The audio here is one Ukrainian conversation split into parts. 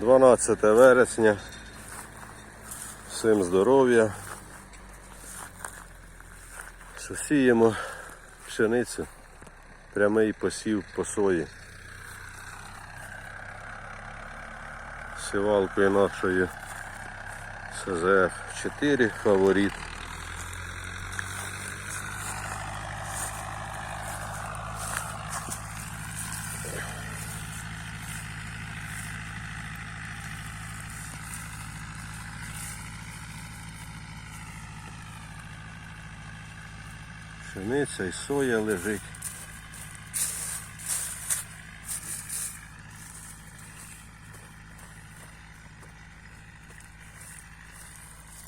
12 вересня. Всім здоров'я. Сіємо пшеницю. Прямий посів по сої. Сівалкою нашою СЗФ 4 фаворит. Пшениця і соя лежить.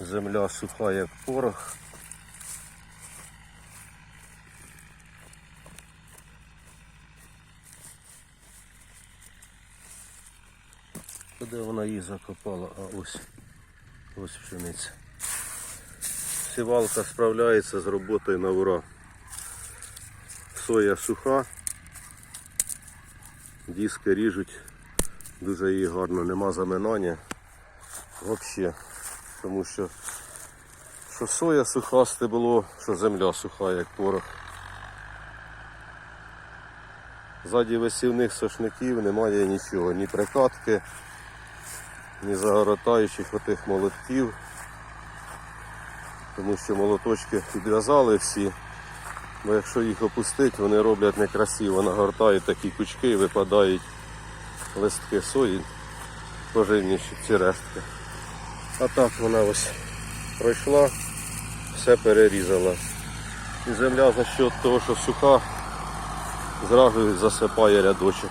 Земля суха, як порох. Куди вона її закопала? А ось. Ось пшениця. Сівалка справляється з роботою на ура. Соя суха, диски ріжуть, дуже її гарно, нема заминання. Взагалі, тому що, що соя суха стебло, що земля суха, як порох. Ззаді висівних сошників немає нічого, ні прикатки, ні загоротаючих отих молотків тому що молоточки підв'язали всі, бо якщо їх опустити, вони роблять некрасиво, нагортають такі кучки і випадають листки сої, поживніші ці рештки. А так вона ось пройшла, все перерізала. І земля за счет того, що суха, зразу засипає рядочок.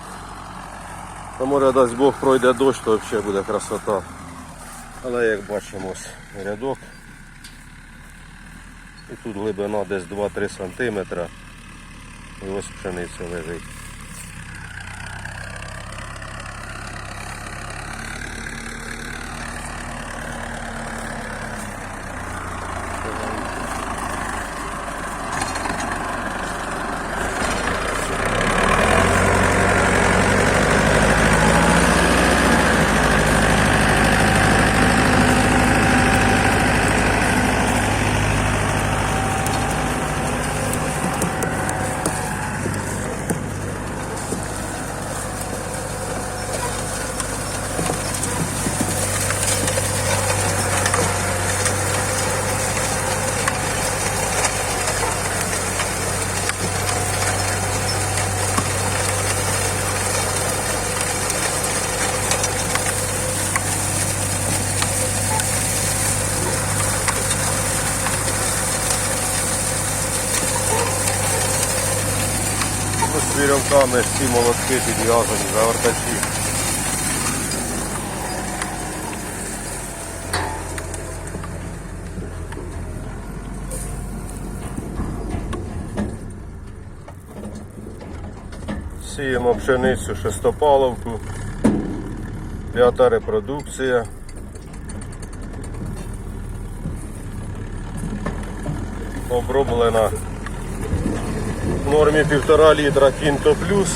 А може дасть Бог пройде дощ, то взагалі буде красота. Але як бачимо, рядок. І тут глибина десь 2-3 см. І ось пшениця лежить. Ось вірьовками всі молотки підв'язані, завертачі. Сіємо пшеницю шестопаловку, п'ята репродукція. Оброблена нормі півтора літра Кінто Плюс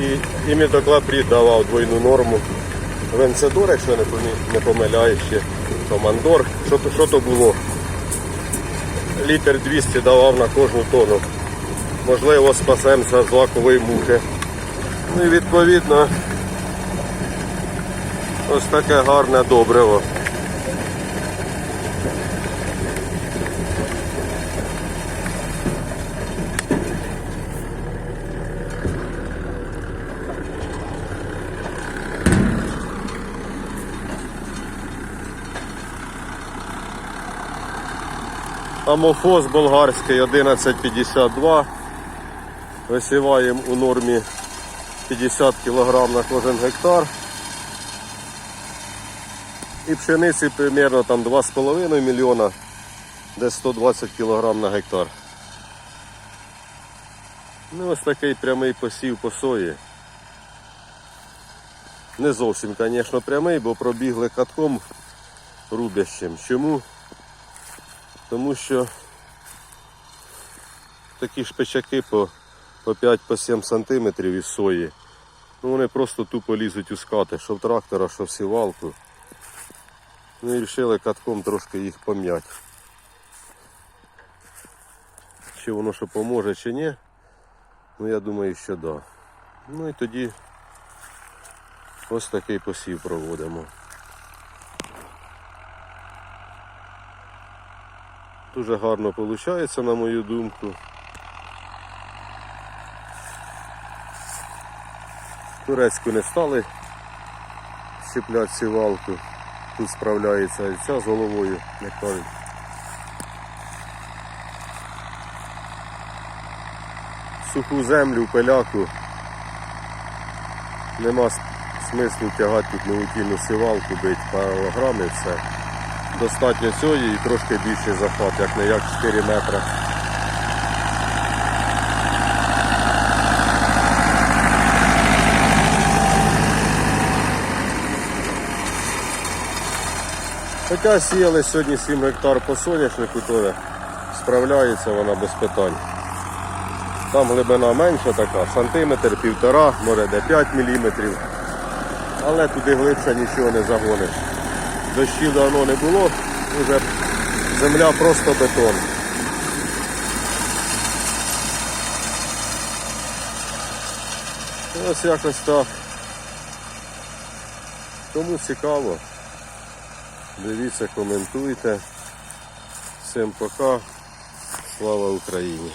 і імітоклапрід давав двойну норму. Венцедор, якщо не помиляюсь ще, командор. Що, то- що то було? Літр 200 давав на кожну тонну. Можливо, спасемося з лакової мухи. Ну і відповідно ось таке гарне добриво. Амофос болгарський 1152. Висіваємо у нормі 50 кг на кожен гектар. І пшениці примерно там 2,5 мільйона, десь 120 кг на гектар. Ну ось такий прямий посів по сої. Не зовсім, звісно, прямий, бо пробігли катком рубящим. Чому? Тому що такі шпичаки по, по 5-7 см із сої Ну вони просто тупо лізуть у скати, що в трактора, що в сівалку. Ну і вирішили катком трошки їх пом'яти. Чи воно що поможе, чи ні. Ну я думаю, що да. Ну і тоді ось такий посів проводимо. Дуже гарно виходить, на мою думку. Турецьку не стали щепляти сівалку. Тут справляється і ця з головою, як кажуть. Суху землю, пиляку. Нема смислу тягати тут новутільну сівалку, бить паралограми, все. Достатньо цієї і трошки більший захват, як не як 4 метри. Хоча сіяли сьогодні 7 гектар по соняшнику, теж справляється вона без питань. Там глибина менша така, сантиметр, півтора, може де 5 міліметрів. Але туди глибше нічого не загониш. Дощів давно не було, вже земля просто бетон. Ось якось так. Кому цікаво, дивіться, коментуйте. Всім пока. Слава Україні!